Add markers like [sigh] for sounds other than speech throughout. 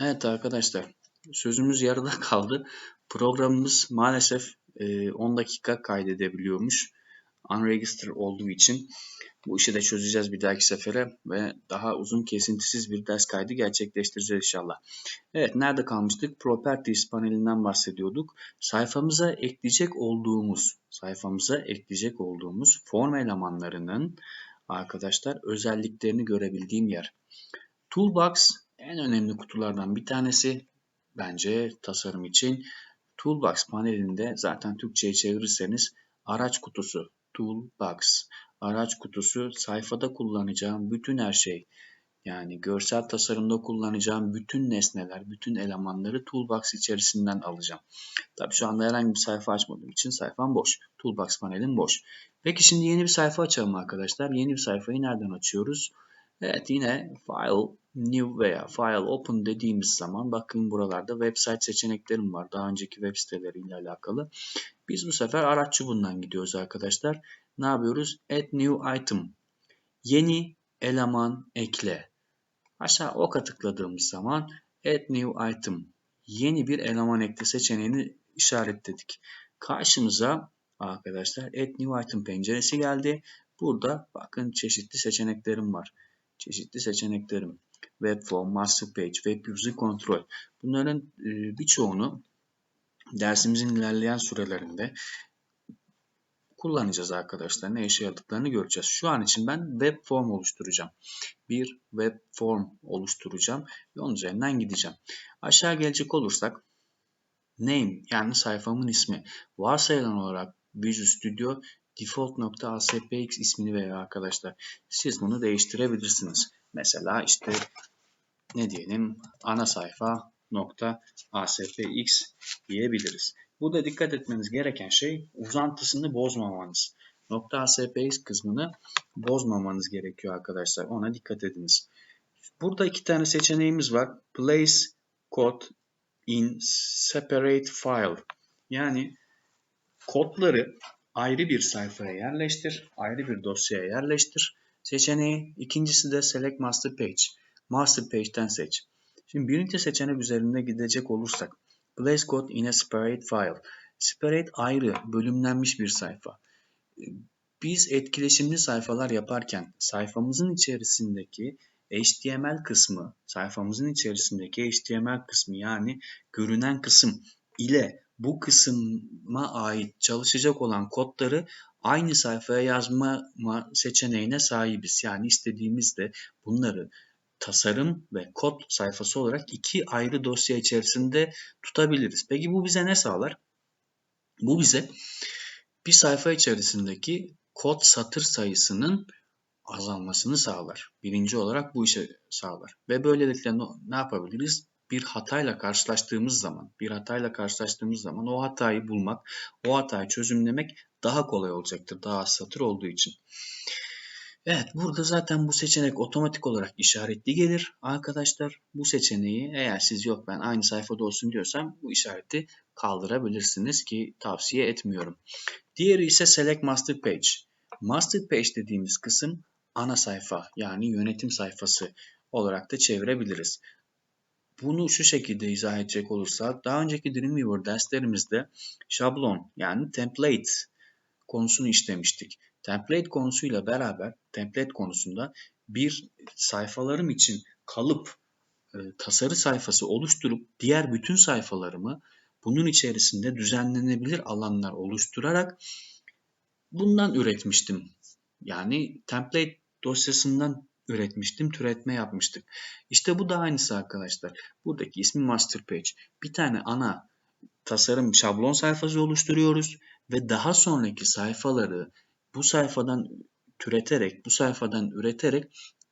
Evet arkadaşlar, sözümüz yarıda [laughs] kaldı. Programımız maalesef 10 dakika kaydedebiliyormuş. Unregister olduğu için bu işi de çözeceğiz bir dahaki sefere ve daha uzun kesintisiz bir ders kaydı gerçekleştireceğiz inşallah. Evet nerede kalmıştık? Properties panelinden bahsediyorduk. Sayfamıza ekleyecek olduğumuz, sayfamıza ekleyecek olduğumuz form elemanlarının arkadaşlar özelliklerini görebildiğim yer. Toolbox en önemli kutulardan bir tanesi bence tasarım için. Toolbox panelinde zaten Türkçe'ye çevirirseniz araç kutusu, Toolbox, araç kutusu sayfada kullanacağım bütün her şey. Yani görsel tasarımda kullanacağım bütün nesneler, bütün elemanları Toolbox içerisinden alacağım. Tabii şu anda herhangi bir sayfa açmadığım için sayfam boş. Toolbox panelim boş. Peki şimdi yeni bir sayfa açalım arkadaşlar. Yeni bir sayfayı nereden açıyoruz? Evet yine File, New veya File Open dediğimiz zaman bakın buralarda website seçeneklerim var. Daha önceki web siteleriyle alakalı. Biz bu sefer araç çubuğundan gidiyoruz arkadaşlar. Ne yapıyoruz? Add New Item. Yeni eleman ekle. Aşağı oka tıkladığımız zaman Add New Item. Yeni bir eleman ekle seçeneğini işaretledik. Karşımıza arkadaşlar Add New Item penceresi geldi. Burada bakın çeşitli seçeneklerim var çeşitli seçeneklerim. Web Form, Master Page, Web User Control. Bunların e, birçoğunu dersimizin ilerleyen sürelerinde kullanacağız arkadaşlar. Ne işe yaradıklarını göreceğiz. Şu an için ben web form oluşturacağım. Bir web form oluşturacağım ve onun üzerinden gideceğim. Aşağı gelecek olursak name yani sayfamın ismi varsayılan olarak Visual Studio default.aspx ismini veriyor arkadaşlar. Siz bunu değiştirebilirsiniz. Mesela işte ne diyelim ana sayfa nokta aspx diyebiliriz. Burada dikkat etmeniz gereken şey uzantısını bozmamanız. Nokta aspx kısmını bozmamanız gerekiyor arkadaşlar. Ona dikkat ediniz. Burada iki tane seçeneğimiz var. Place code in separate file. Yani kodları ayrı bir sayfaya yerleştir, ayrı bir dosyaya yerleştir seçeneği. İkincisi de Select Master Page. Master Page'den seç. Şimdi birinci seçenek üzerinde gidecek olursak Place Code in a Separate File. Separate ayrı, bölümlenmiş bir sayfa. Biz etkileşimli sayfalar yaparken sayfamızın içerisindeki HTML kısmı, sayfamızın içerisindeki HTML kısmı yani görünen kısım ile bu kısma ait çalışacak olan kodları aynı sayfaya yazma seçeneğine sahibiz. Yani istediğimizde bunları tasarım ve kod sayfası olarak iki ayrı dosya içerisinde tutabiliriz. Peki bu bize ne sağlar? Bu bize bir sayfa içerisindeki kod satır sayısının azalmasını sağlar. Birinci olarak bu işe sağlar. Ve böylelikle ne yapabiliriz? bir hatayla karşılaştığımız zaman, bir hatayla karşılaştığımız zaman o hatayı bulmak, o hatayı çözümlemek daha kolay olacaktır. Daha az satır olduğu için. Evet burada zaten bu seçenek otomatik olarak işaretli gelir. Arkadaşlar bu seçeneği eğer siz yok ben aynı sayfada olsun diyorsam bu işareti kaldırabilirsiniz ki tavsiye etmiyorum. Diğeri ise Select Master Page. Master Page dediğimiz kısım ana sayfa yani yönetim sayfası olarak da çevirebiliriz. Bunu şu şekilde izah edecek olursak daha önceki Dreamweaver derslerimizde şablon yani template konusunu işlemiştik. Template konusuyla beraber template konusunda bir sayfalarım için kalıp e, tasarı sayfası oluşturup diğer bütün sayfalarımı bunun içerisinde düzenlenebilir alanlar oluşturarak bundan üretmiştim. Yani template dosyasından üretmiştim. Türetme yapmıştık. İşte bu da aynısı arkadaşlar. Buradaki ismi master page. Bir tane ana tasarım şablon sayfası oluşturuyoruz ve daha sonraki sayfaları bu sayfadan türeterek, bu sayfadan üreterek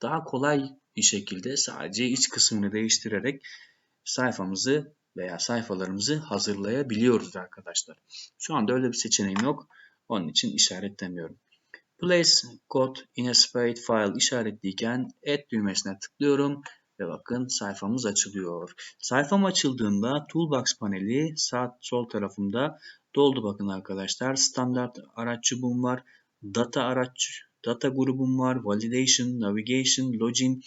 daha kolay bir şekilde sadece iç kısmını değiştirerek sayfamızı veya sayfalarımızı hazırlayabiliyoruz arkadaşlar. Şu anda öyle bir seçeneğim yok. Onun için işaretlemiyorum. Place code in a separate file işaretliyken add düğmesine tıklıyorum ve bakın sayfamız açılıyor. Sayfam açıldığında Toolbox paneli sağ sol tarafımda doldu bakın arkadaşlar. Standart araç çubuğum var. Data araç data grubum var. Validation, Navigation, Login,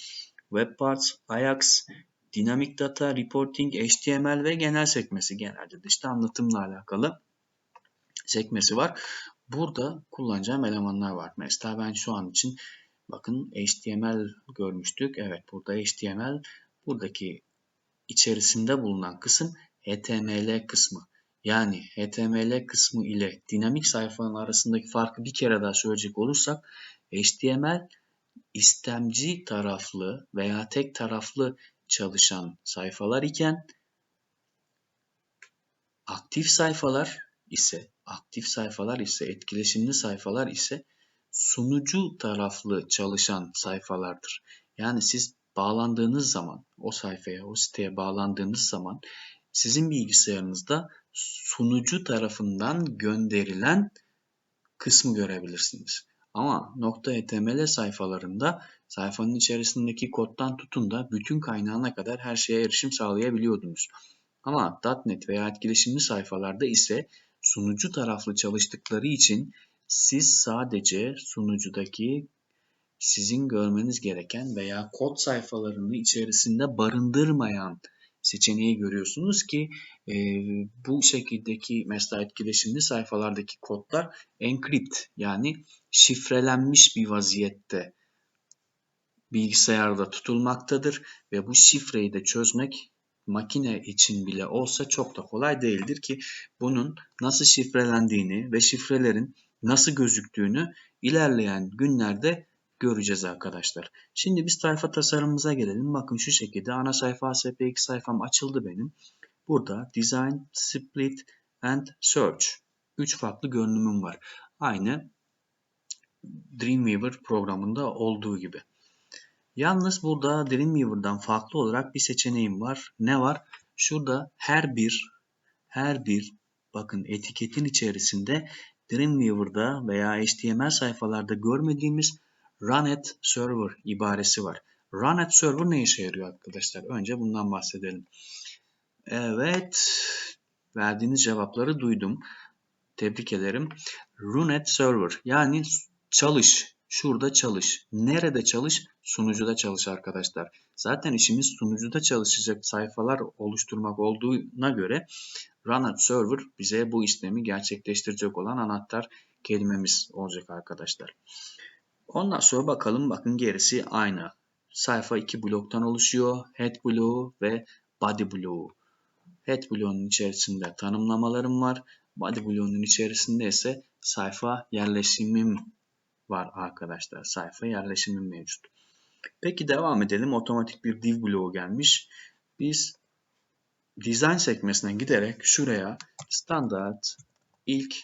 Web Parts, Ajax, Dynamic Data, Reporting, HTML ve genel sekmesi. Genelde de işte anlatımla alakalı sekmesi var. Burada kullanacağım elemanlar var. Mesela ben şu an için bakın HTML görmüştük. Evet burada HTML buradaki içerisinde bulunan kısım HTML kısmı. Yani HTML kısmı ile dinamik sayfanın arasındaki farkı bir kere daha söyleyecek olursak HTML istemci taraflı veya tek taraflı çalışan sayfalar iken aktif sayfalar ise aktif sayfalar ise etkileşimli sayfalar ise sunucu taraflı çalışan sayfalardır. Yani siz bağlandığınız zaman o sayfaya, o siteye bağlandığınız zaman sizin bilgisayarınızda sunucu tarafından gönderilen kısmı görebilirsiniz. Ama .html sayfalarında sayfanın içerisindeki koddan tutun da bütün kaynağına kadar her şeye erişim sağlayabiliyordunuz. Ama .NET veya etkileşimli sayfalarda ise sunucu taraflı çalıştıkları için siz sadece sunucudaki sizin görmeniz gereken veya kod sayfalarını içerisinde barındırmayan seçeneği görüyorsunuz ki e, bu şekildeki mesela etkileşimli sayfalardaki kodlar encrypt yani şifrelenmiş bir vaziyette bilgisayarda tutulmaktadır ve bu şifreyi de çözmek makine için bile olsa çok da kolay değildir ki bunun nasıl şifrelendiğini ve şifrelerin nasıl gözüktüğünü ilerleyen günlerde göreceğiz arkadaşlar. Şimdi biz sayfa tasarımımıza gelelim. Bakın şu şekilde ana sayfa ASP2 sayfam açıldı benim. Burada Design, Split and Search. 3 farklı görünümüm var. Aynı Dreamweaver programında olduğu gibi. Yalnız burada Dreamweaver'dan farklı olarak bir seçeneğim var. Ne var? Şurada her bir her bir bakın etiketin içerisinde Dreamweaver'da veya HTML sayfalarda görmediğimiz Run at Server ibaresi var. Run at Server ne işe yarıyor arkadaşlar? Önce bundan bahsedelim. Evet. Verdiğiniz cevapları duydum. Tebrik ederim. Run at Server yani çalış. Şurada çalış. Nerede çalış? Sunucuda çalış arkadaşlar. Zaten işimiz sunucuda çalışacak sayfalar oluşturmak olduğuna göre Run at Server bize bu işlemi gerçekleştirecek olan anahtar kelimemiz olacak arkadaşlar. Ondan sonra bakalım bakın gerisi aynı. Sayfa iki bloktan oluşuyor. Head bloğu ve body bloğu. Head bloğunun içerisinde tanımlamalarım var. Body bloğunun içerisinde ise sayfa yerleşimim var arkadaşlar. Sayfa yerleşimim mevcut. Peki devam edelim. Otomatik bir div bloğu gelmiş. Biz design sekmesine giderek şuraya standart ilk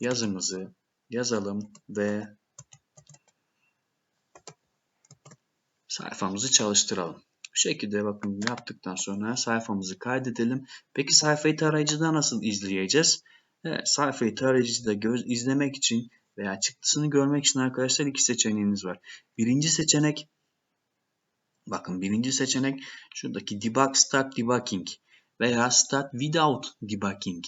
yazımızı yazalım ve sayfamızı çalıştıralım. Bu şekilde bakın yaptıktan sonra sayfamızı kaydedelim. Peki sayfayı tarayıcıda nasıl izleyeceğiz? Evet, sayfayı tarayıcıda göz izlemek için veya çıktısını görmek için arkadaşlar iki seçeneğiniz var. Birinci seçenek bakın birinci seçenek şuradaki debug start debugging veya start without debugging.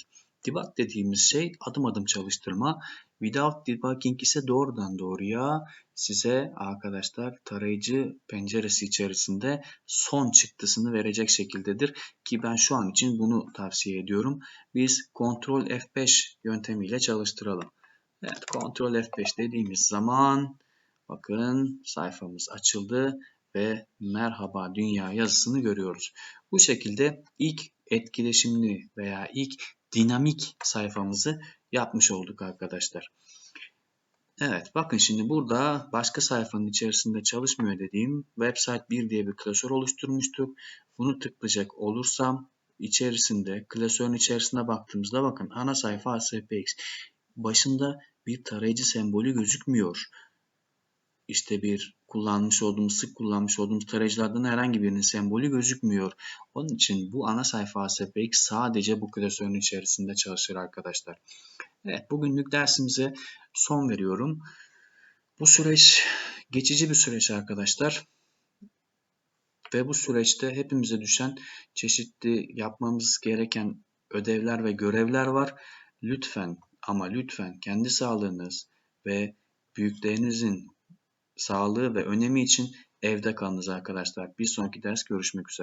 Debug dediğimiz şey adım adım çalıştırma. Without debugging ise doğrudan doğruya size arkadaşlar tarayıcı penceresi içerisinde son çıktısını verecek şekildedir. Ki ben şu an için bunu tavsiye ediyorum. Biz Ctrl F5 yöntemiyle çalıştıralım. Evet Ctrl F5 dediğimiz zaman bakın sayfamız açıldı ve merhaba dünya yazısını görüyoruz. Bu şekilde ilk etkileşimli veya ilk dinamik sayfamızı yapmış olduk arkadaşlar. Evet bakın şimdi burada başka sayfanın içerisinde çalışmıyor dediğim website 1 diye bir klasör oluşturmuştuk. Bunu tıklayacak olursam içerisinde klasörün içerisine baktığımızda bakın ana sayfa ASPX başında bir tarayıcı sembolü gözükmüyor. İşte bir kullanmış olduğumuz, sık kullanmış olduğumuz tarayıcılardan herhangi birinin sembolü gözükmüyor. Onun için bu ana sayfa ASPX sadece bu klasörün içerisinde çalışır arkadaşlar. Evet, bugünlük dersimize son veriyorum. Bu süreç geçici bir süreç arkadaşlar. Ve bu süreçte hepimize düşen çeşitli yapmamız gereken ödevler ve görevler var. Lütfen ama lütfen kendi sağlığınız ve büyüklerinizin sağlığı ve önemi için evde kalınız arkadaşlar. Bir sonraki ders görüşmek üzere.